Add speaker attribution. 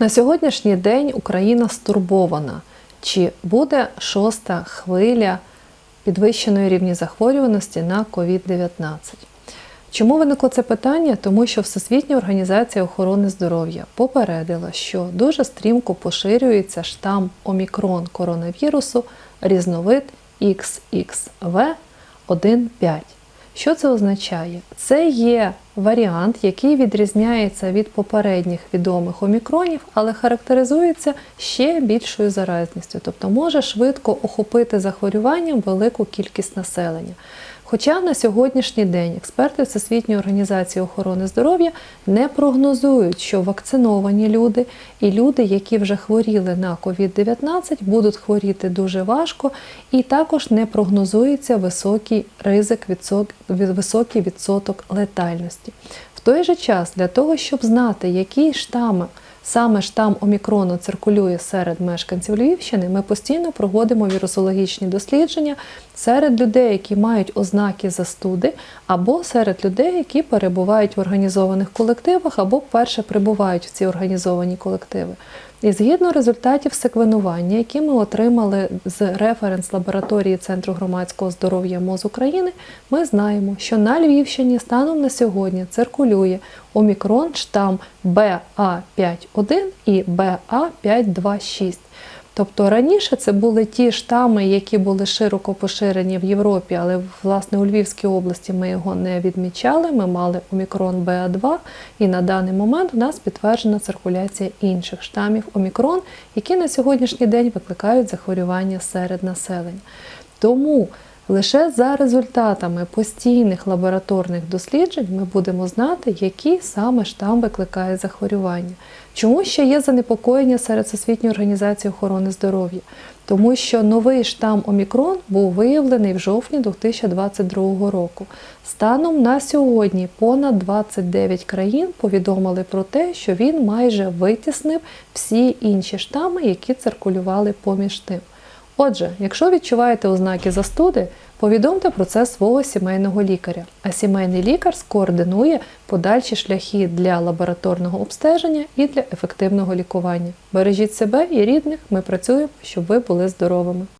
Speaker 1: На сьогоднішній день Україна стурбована. Чи буде шоста хвиля підвищеної рівні захворюваності на COVID-19? Чому виникло це питання? Тому що Всесвітня організація охорони здоров'я попередила, що дуже стрімко поширюється штам омікрон коронавірусу різновид XXV1.5. Що це означає? Це є варіант, який відрізняється від попередніх відомих омікронів, але характеризується ще більшою заразністю, тобто може швидко охопити захворюванням велику кількість населення. Хоча на сьогоднішній день експерти Всесвітньої організації охорони здоров'я не прогнозують, що вакциновані люди і люди, які вже хворіли на COVID-19, будуть хворіти дуже важко, і також не прогнозується високий ризик, високий відсоток летальності. В той же час, для того, щоб знати, які штами саме штам Омікрону циркулює серед мешканців Львівщини, ми постійно проводимо вірусологічні дослідження серед людей, які мають ознаки застуди, або серед людей, які перебувають в організованих колективах, або вперше прибувають в ці організовані колективи. І згідно результатів секвенування, які ми отримали з референс-лабораторії Центру громадського здоров'я МОЗ України, ми знаємо, що на Львівщині станом на сьогодні циркулює омікрон штам BA5.1 і BA526. Тобто раніше це були ті штами, які були широко поширені в Європі, але власне у Львівській області ми його не відмічали. Ми мали омікрон БА2, і на даний момент у нас підтверджена циркуляція інших штамів омікрон, які на сьогоднішній день викликають захворювання серед населення. Тому Лише за результатами постійних лабораторних досліджень ми будемо знати, який саме штам викликає захворювання. Чому ще є занепокоєння серед Всесвітньої організації охорони здоров'я? Тому що новий штам Омікрон був виявлений в жовтні 2022 року. Станом на сьогодні понад 29 країн повідомили про те, що він майже витіснив всі інші штами, які циркулювали поміж тим. Отже, якщо відчуваєте ознаки застуди, повідомте про це свого сімейного лікаря, а сімейний лікар скоординує подальші шляхи для лабораторного обстеження і для ефективного лікування. Бережіть себе і рідних, ми працюємо, щоб ви були здоровими.